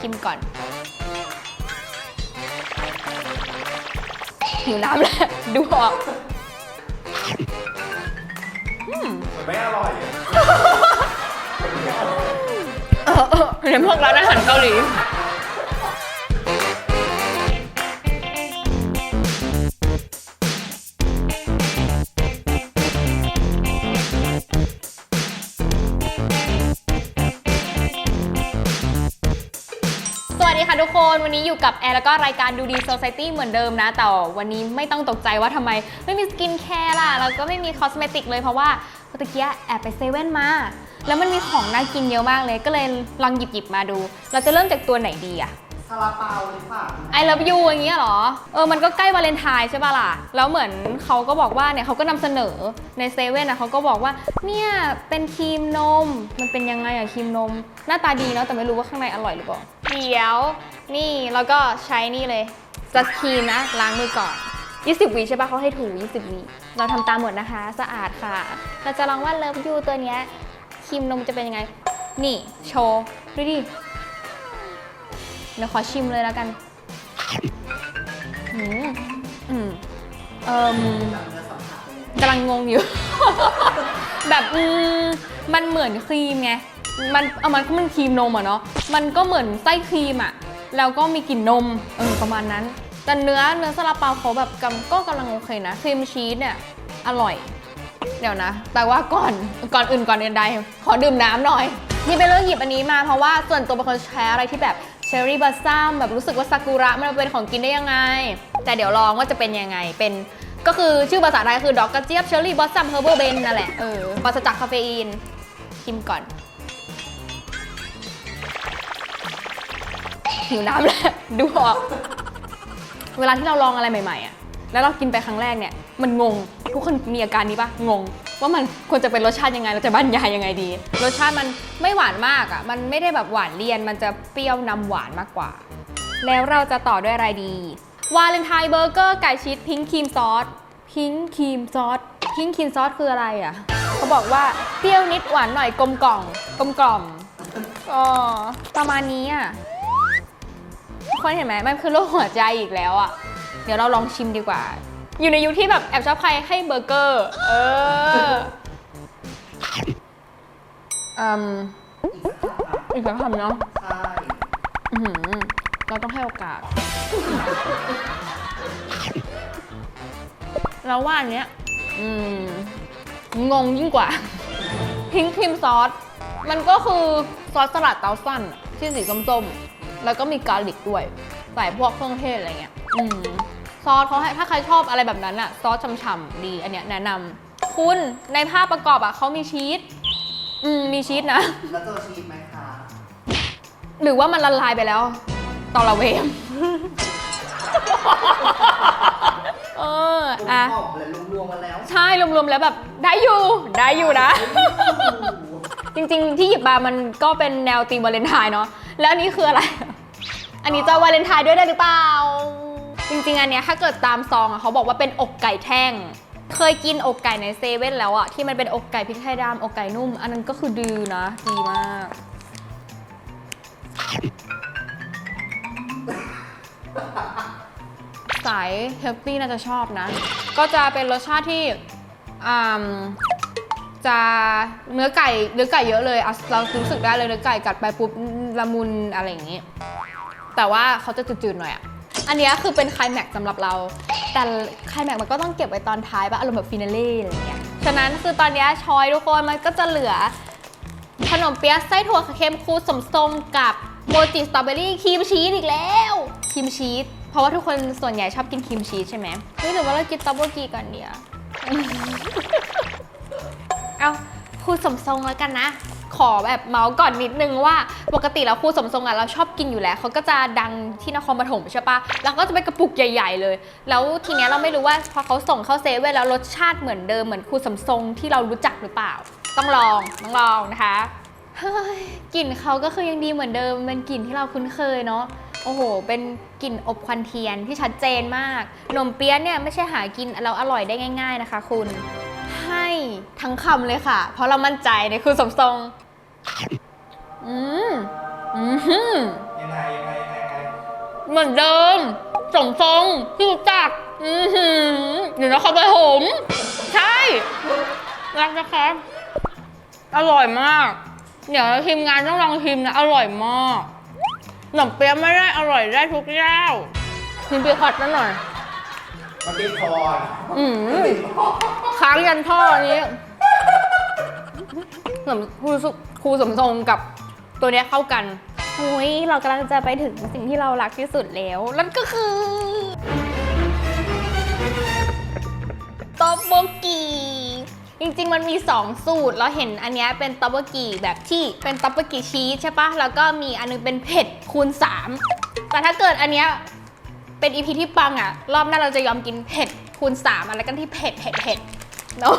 ชิมก่อน หิวน้ำเลยดูออกมันไม่อร่อยอะเออเออในพวกร้านอาหารเกาหลี ค่ะทุกคนวันนี้อยู่กับแอร์แล้วก็รายการดูดีโซซิที้เหมือนเดิมนะ แต่วันนี้ไม่ต้องตกใจว่าทำไมไม่มีสกินแคร์ล่ะ แล้วก็ไม่มีคอสเมติกเลยเพราะว่าเมื่อกี้แอบไปเซเว่นมา แล้วมันมีของน่ากินเยอะมากเลย ก็เลยลองหยิบหยิบมาดู เราจะเริ่มจากตัวไหนดีอะ ซาลาเปาเลยค่ะไอ o v e you อย่างเงี้ยเหรอ เออ มันก็ใกล้วาเลนไทน์ใช่ป่ะล่ะ แล้วเหมือนเขาก็บอกว่าเนี่ยเขาก็นำเสนอในเซเว่นอะเขาก็บอกว่า เนี่ย เป็นครีมนม มันเป็นยังไงอะครีมนม หน้าตาดีเนาะ แต่ไม่รู้ว่าข้างในอร่อยหรือเปล่า เดี๋ยว นี่ แล้วก็ใช้นี่เลยจัสครีมนะ ล้างมือก่อน 20วิใช่ป่ะเขาให้ถู 20วิเราทำตามหมดนะคะ สะอาดค่ะ เราจะลองว่า Love You ตัวเนี้ยครีมนมจะเป็นยังไง นี่ โชว์ ดูดิ เดี๋ยวขอชิมเลยแล้วกันอืมอืมเอ่มกำลังงงอยู่ แบบอืมมันเหมือนครีมไง มันเอามันก็มันครีมนมอะเนาะ มันก็เหมือนไส้ครีมอะแล้วก็มีกลิ่นนม เออประมาณนั้น แต่เนื้อเนื้อซาลาเปาเขาแบบกำก็กำลังโอเคนะ ครีมชีสเนี่ยอร่อย เดี๋ยวนะ แต่ว่าก่อนก่อนอื่นก่อนอื่นใด ขอดื่มน้ำหน่อยนี่เป็นเรื่องหยิบอันนี้มาเพราะว่าส่วนตัวเป็นคนใช้อะไรที่แบบ เชอร์รี่บัสซัมแบบรู้สึกว่าซากุระมันเป็นของกินได้ยังไง แต่เดี๋ยวลองว่าจะเป็นยังไงเป็นก็คือชื่อภาษาไทยคือดอกกระเจี๊ยบเชอร์รี่บัสซัมเฮอร์เบอร์เบนนั่นแหละเออปราศจากคาเฟอีนชิมก่อนหิวน้ำเลยดูออก เวลาที่เราลองอะไรใหม่ๆอะแล้วเรากินไปครั้งแรกเนี่ย มันงง ทุกคนมีอาการนี้ปะงง ว่ามันควรจะเป็นรสชาติยังไงเราจะบรรยายยังไงดี รสชาติมันไม่หวานมากอะ มันไม่ได้แบบหวานเลี่ยน มันจะเปรี้ยวนำหวานมากกว่า แล้วเราจะต่อด้วยอะไรดี วาเลนไทน์เบอร์เกอร์ไก่ชีสพิงค์ครีมซอสพิงค์ครีมซอสพิงค์ครีมซอสคืออะไรอะ เขาบอกว่าเปรี้ยวนิดหวานหน่อยกลมกล่อมกลมกล่อมอ๋อประมาณนี้อะทุกคนเห็นไหมมันคือโรคหัวใจอีกแล้วอะ่ะ เดี๋ยวเราลองชิมดีกว่า อยู่ในยุคที่แบบแอบชอบใครให้เบอร์เกอร์ เอออืมอีกสักคำเนาะใช่อื้อหือเราต้องให้โอกาส เราว่าอันเนี้ย อืม งงยิ่งกว่า พิงครีมซอส มันก็คือซอสสลัดเตาสั้นอะที่สีส้มๆ แล้วก็มีกาลิกด้วย ใส่พวกเครื่องเทศอะไรเงี้ย อืม ซอสเขาให้ถ้าใครชอบอะไรแบบนั้นอะซอสฉ่ำๆดีอันเนี้ยแนะนำคุณในภาพประกอบอะเขามีชีสอืมมีชีสนะ แล้วเจอชีสไหมคะหรือว่ามันละลายไปแล้ว ตอละเวม เออรวมอะหอมเลยรวมๆมาแล้วใช่รวมๆแล้วแบบได้อยู่ ได้อยู่นะ จริงๆ ที่หยิบมามันก็เป็นแนวตีมวาเลนไทน์เนาะแล้วอันนี้คืออะไร อันนี้จะวาเลนไทน์ด้วยได้หรือเปล่า จริงๆ อันเนี้ยถ้าเกิดตามซองอะเขาบอกว่าเป็นอกไก่แท่ง เคยกินอกไก่ในเซเว่นแล้วอะที่มันเป็นอกไก่พริกไทยดำอกไก่นุ่ม อันนั้นก็คือดีนะ ดีมาก สายเฮลตี้น่าจะชอบนะ ก็จะเป็นรสชาติที่อ่าจะเนื้อไก่เนื้อไก่เยอะเลยอะเรารู้สึกได้เลยเนื้อไก่กัดไปปุ๊บละมุนอะไรอย่างนี้ แต่ว่าเขาจะจืดๆหน่อยอะ อันเนี้ยคือเป็นไคลแม็กซ์สำหรับเรา แต่ไคลแม็กซ์มันก็ต้องเก็บไว้ตอนท้ายปะอารมณ์แบบฟินาเล่อะไรเงี้ย ฉะนั้นคือตอนเนี้ยชอยทุกคนมันก็จะเหลือ ขนมเปี๊ยะไส้ถั่วเค็มคูสมทรงกับโมจิสตรอเบอรี่ครีมชีสอีกแล้วครีมชีสเพราะว่าทุกคนส่วนใหญ่ชอบกินครีมชีสใช่ไหมเฮ้ยหรือว่าเรากินตับเบิลกีก่อนเดียวเอาครูสมทรงแล้วกันนะ ขอแบบเมาส์ก่อนนิดนึงว่าปกติแล้วครูสมทรงอะเราชอบกินอยู่แล้วเขาก็จะดังที่นครปฐมใช่ปะแล้วก็จะเป็นกระปุกใหญ่ ๆ เลย แล้วทีเนี้ยเราไม่รู้ว่าพอเขาส่งเข้าเซเว่นแล้วรสชาติเหมือนเดิมเหมือนครูสมทรงที่เรารู้จักหรือเปล่า ต้องลองต้องลองนะคะเฮ้ยกลิ่นเขาก็คือยังดีเหมือนเดิมเป็นกลิ่นที่เราคุ้นเคยเนาะโอ้โห เป็นกลิ่นอบควันเทียนที่ชัดเจนมาก นมเปี๊ยะเนี่ยไม่ใช่หากินเราอร่อยได้ง่าย ๆนะคะ คุณ ให้ทั้งคำเลยค่ะ เพราะเรามั่นใจในคุณสมทรง อืม อืมยังไงยังไงยังไงเหมือนเดิม สมทรงที่รู้จัก อือหืออยู่นครปฐมใช่ รักนะคะ อร่อยมาก เดี๋ยวทีมงานต้องลองชิมนะ อร่อยมากขนมเปี๊ยะไม่ได้อร่อยได้ทุกเจ้าชิมเปี๊ยะผัดนั่นหน่อย มันติดคออืมค้างยันท่ออันนี้สมครูสุครูสมทรงกับตัวเนี้ยเข้ากันโอ้ยเรากำลังจะไปถึงสิ่งที่เรารักที่สุดแล้วนั่นก็คือตอบโบกีจริงๆ มันมี 2 สูตร เราเห็นอันเนี้ยเป็นตอบโบกีแบบที่เป็นตอบโบกีชีสใช่ปะแล้วก็มีอันนึงเป็นเผ็ดคูณ 3 แต่ถ้าเกิดอันเนี้ย เป็นอีพีที่ปังอะรอบหน้าเราจะยอมกินเผ็ดคูณ3อะไรกันที่เผ็ดเผ็ดเผ็ดเนอะ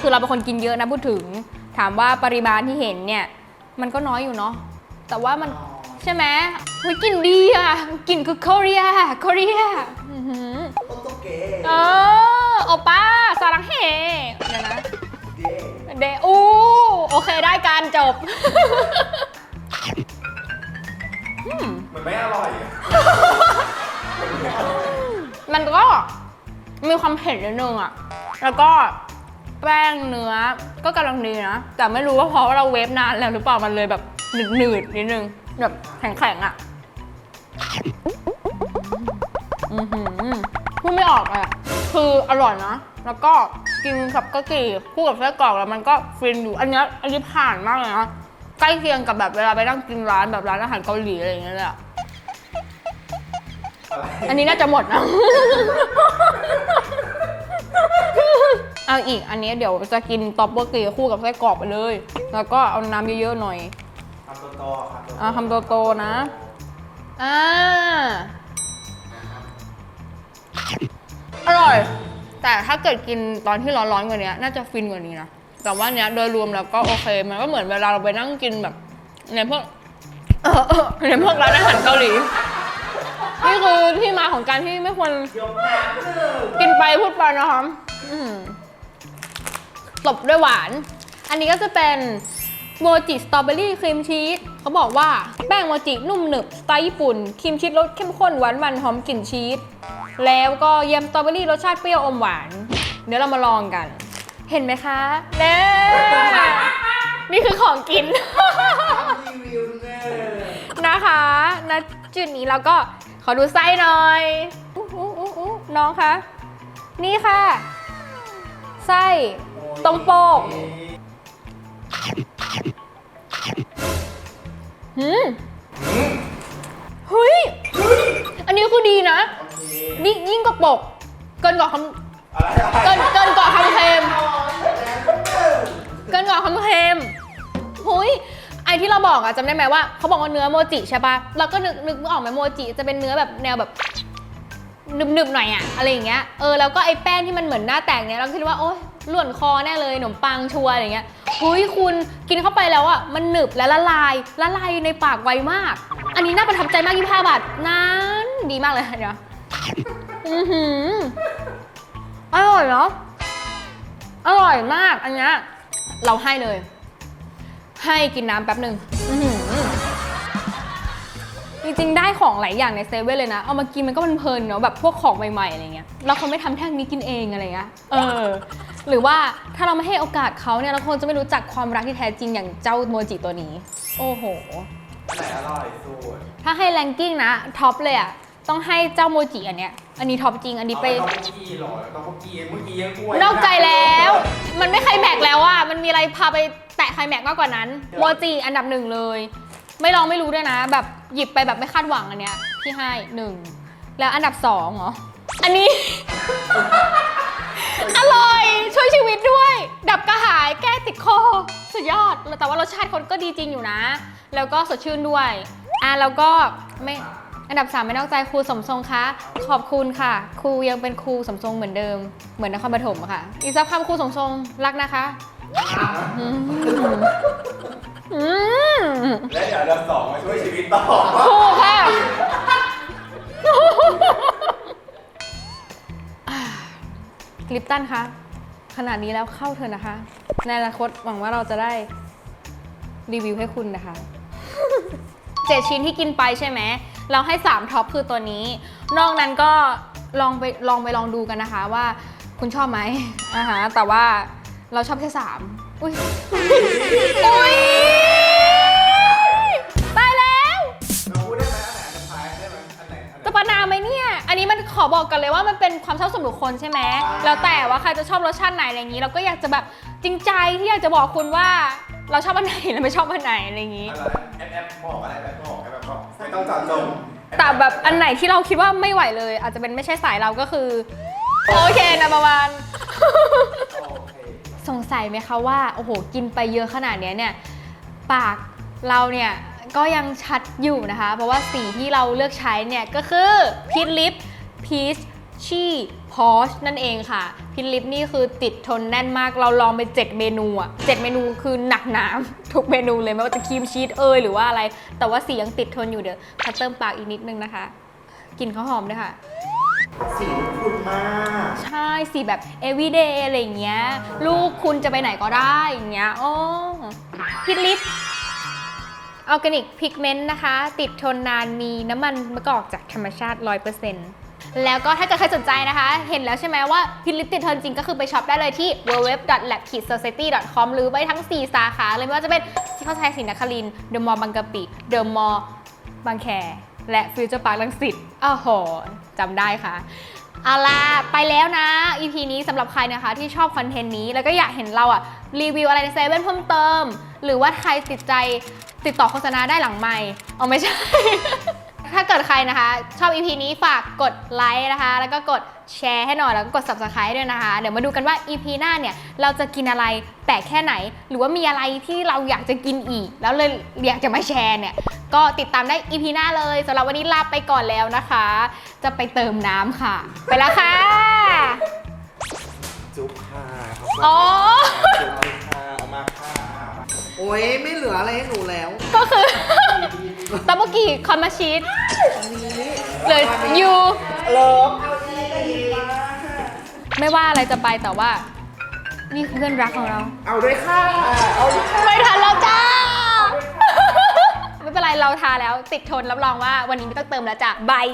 คือเราเป็นคนกินเยอะนะพูดถึง ถามว่าปริมาณที่เห็นเนี่ยมันก็น้อยอยู่เนาะแต่ว่ามันใช่ไหมเฮ้ยกลินดีอะกลิ่นคือ Korea Korea อื้อหือโอโตเกะเออโอป้าสารังเฮเดี๋ยวนะเดเดอูโอเคได้การจบอืม เหมือนไม่อร่อยอะมันก็มีความเผ็ดนิดนึงอะแล้วก็แป้งเนื้อก็กำลังดีนะ แต่ไม่รู้ว่าเพราะว่าเราเวฟนานแล้วหรือเปล่ามันเลยแบบหนืดๆนิดนึง แบบแข็งๆอะอือหือพูดไม่ออกเลยอะคืออร่อยนะ แล้วก็กินกับกะกีคู่กับไส้กรอกแล้วมันก็ฟินอยู่ อันเนี้ยอันนี้ผ่านมากเลยนะ ใกล้เคียงกับแบบเวลาไปนั่งกินร้านแบบร้านอาหารเกาหลีอะไรอย่างเงี้ยเลยอะอะไรอันนี้น่าจะหมดนะ เอาอีกอันนี้เดี๋ยวจะกินต๊อปเบอร์เกย์คู่กับไส้กรอกไปเลย แล้วก็เอาน้ำเยอะๆหน่อยทำตัวโตครับอ่าทำโตๆนะ อ่า อร่อย แต่ถ้าเกิดกินตอนที่ร้อนๆกว่านี้น่าจะฟินกว่านี้นะ แต่ว่าเนี้ยโดยรวมแล้วก็โอเค มันก็เหมือนเวลาเราไปนั่งกินแบบในพวกเออเออในพวกร้านอาหารเกาหลีนี่คือที่มาของการที่ไม่ควรยกน้ำหนึ่งกินไปพูดไปนะคะอื้อหือตบด้วยหวาน อันนี้ก็จะเป็นโมจิสตรอเบอรี่ครีมชีสเขาบอกว่าแป้งโมจินุ่มหนึบสไตล์ญี่ปุ่นครีมชีสรสเข้มข้นหวานมันหอมกลิ่นชีสแล้วก็เยมสตรอเบอรี่รสชาติเปรี้ยวอมหวาน เดี๋ยวเรามาลองกัน เห็นไหมคะเน่นี่คือของกิน รีวิวหนึ่งนะคะณจุดนี้เราก็ขอดูไส้หน่อยอู้อู้อู้อู้น้องคะ นี่ค่ะ ไส้ ตรงโปก หืมเฮ้ย อันนี้คือดีนะโอเคนี่ยิ่งกว่าปก เกินกว่าค อะไรำเกินเกินกว่าคำเค็มเสร็จแล้วหนึ่งเกินกว่าคำเค็มหุยไอที่เราบอกอะจำได้ไหมว่าเขาบอกว่าเนื้อโมจิใช่ปะเราก็นึกนึกออกไหมโมจิจะเป็นเนื้อแบบแนวแบบหนึบๆหน่อยอะอะไรอย่างเงี้ยเออแล้วก็ไอแป้งที่มันเหมือนหน้าแตกเนี่ยเราคิดว่าโอ๊ยหล่วนคอแน่เลยขนมปังชัวร์อะไรเงี้ยหุยคุณกินเข้าไปแล้วอะมันหนึบและละลายละลายในปากไวมาก อันนี้น่าประทับใจมากยี่ห้าบาทนั้นดีมากเลยเดี๋ยวอือหือ อร่อยเนาะอร่อยมากอันเนี้ยเราให้เลย ให้กินน้ำแป๊บหนึ่งอื้อหือจริงๆ ได้ของหลายอย่างในเซเว่นเลยนะ เอามากินมันก็เพลินๆเนาะแบบพวกของใหม่ๆอะไรเงี้ยเราคงไม่ทำแท่งนี้กินเองอะไรเงี้ยเออ หรือว่าถ้าเราไม่ให้โอกาสเขาเนี่ยเราคงจะไม่รู้จักความรักที่แท้จริงอย่างเจ้าโมจิตัวนี้ โอ้โหอันไหนอร่อยสุดถ้าให้แรงกิ้งนะท็อปเลยอะ ต้องให้เจ้าโมจิอันเนี้ย อันนี้ท็อปจริง อันนี้ไป เอาต้องกี้หรอต้องกี้เมื่อกี้ยังกล้วยนอกใจแล้ว มันไม่ไคลแม็กซ์แล้วอะมันมีอะไรพาไปแตะไคลแม็กซ์มากกว่านั้น โมจิอันดับหนึ่งเลย ไม่ลองไม่รู้ด้วยนะ แบบหยิบไปแบบไม่คาดหวังอันเนี้ย พี่ให้หนึ่ง แล้วอันดับสองเหรอ อันนี้ อร่อย ช่วยชีวิตด้วย ดับกระหายแก้ติดคอ สุดยอด แต่ว่ารสชาติคนก็ดีจริงอยู่นะ แล้วก็สดชื่นด้วย อะแล้วก็ไม่ อันดับ 3 ไม่นอกใจครูสมทรงคะขอบคุณค่ะ ครูยังเป็นครูสมทรงเหมือนเดิม เหมือนนครปฐมอะค่ะ อีกสักคำครูสมทรงรักนะคะอืมอืมและเดี๋ยวอันดับสองมาช่วยชีวิตต่อถูกค่ะ ลิปตันคะขนาดนี้แล้วเข้าเถอะนะคะ ในอนาคตหวังว่าเราจะได้รีวิวให้คุณนะคะ เจ็ดชิ้นที่กินไปใช่ไหม เราให้ 3 ท็อปคือตัวนี้ นอกนั้นก็ลองไปลองไปลองดูกันนะคะว่าคุณชอบไหมอ่าฮะแต่ว่าเราชอบแค่3อุ้ยอุ้ย มันขอบอกกันเลยว่ามันเป็นความชอบส่วนบุคคลใช่ไหมแล้วแต่ว่าใครจะชอบรสชาติไหนอะไรอย่างนี้ เราก็อยากจะแบบจริงใจที่อยากจะบอกคุณว่าเราชอบอันไหนและไม่ชอบอันไหนอะไรอย่างนี้อะไรแอปแอปบอกอะไรแบบบอกแอปแบบบอกไม่ต้องเจอดจงแต่แบบอันไหนที่เราคิดว่าไม่ไหวเลย อาจจะเป็นไม่ใช่สายเราก็คือ โอเคนะประมาณโอเคสงสัยไหมคะว่า โอ้โห กินไปเยอะขนาดเนี้ยเนี่ย ปากเราเนี่ย ก็ยังชัดอยู่นะคะ เพราะว่าสีที่เราเลือกใช้เนี่ย ก็คือพิทลิป พีชชี่พอชนั่นเองค่ะพิทลิปนี่คือติดทนแน่นมากเราลองไป 7 เมนูอะ7เมนูคือหนักหนามทุกเมนูเลยไม่ว่าจะครีมชีสเอยหรือว่าอะไร แต่ว่าสียังติดทนอยู่เดี๋ยวพัดเติมปากอีกนิดนึงนะคะกลินข้าวหอมด้วยค่ะ สีคุณมาก ใช่สีแบบ everyday อะไรอย่างเงี้ย ลูกคุณจะไปไหนก็ได้อย่างเงี้ยโอ้พิลิปออร์แกนิกพิกเมนต์นะคะ ติดทนนานมีน้ำมันมะกอกจากธรรมชาติ 100% แล้วก็ถ้าเกิดใครสนใจนะคะ เห็นแล้วใช่ไหมว่าพิลิปติดทนจริงก็คือไปช็อปได้เลยที่ www.lab-society.com หรือไปทั้ง 4 สาขาเลยไม่ว่าจะเป็นที่เข้าใจศรีนครินเดอะมอลล์บางกะปิเดอะมอลล์บางแค และฟิวเจอร์พาร์คลังสิตอ้าวโหจำได้ค่ะเอาล่ะ ไปแล้วนะ EP นี้สำหรับใครนะคะที่ชอบคอนเทนต์นี้ แล้วก็อยากเห็นเราอะรีวิวอะไรในเซเว่นเพิ่มเติม หรือว่าใครติดใจติดต่อโฆษณาได้หลังไม่เอาไม่ใช่ ถ้าเกิดใครนะคะ ชอบ EP นี้ฝากกดไลค์นะคะ แล้วก็กดแชร์ให้หน่อยแล้วก็กด subscribe ด้วยนะคะ เดี๋ยวมาดูกันว่า EP หน้าเนี่ยเราจะกินอะไรแปลกแค่ไหน หรือว่ามีอะไรที่เราอยากจะกินอีก แล้วเลยอยากจะมาแชร์เนี่ย ก็ติดตามได้ EP หน้าเลยสำหรับวันนี้ลาไปก่อนแล้วนะคะ จะไปเติมน้ำค่ะ ไปแล้วค่ะจุ๊บค่ะอ๋อจุ๊บค่ะเอามาค่ะโอ้ยไม่เหลืออะไรให้หนูแล้ว ก็คือ ตับบุกีคอนมาชีสอันนี้เหลยยูเลิฟเอาดีก็ดีมากไม่ว่าอะไรจะไปแต่ว่า นี่คือเพื่อนรักของเรา เอาด้วยค่ะ เอาด้วยค่ะไม่ทันแล้วจ้า ไม่เป็นไรเราทาแล้ว ติดทนรับรองว่าวันนี้ไม่ต้องเติมแล้วจ้ะบาย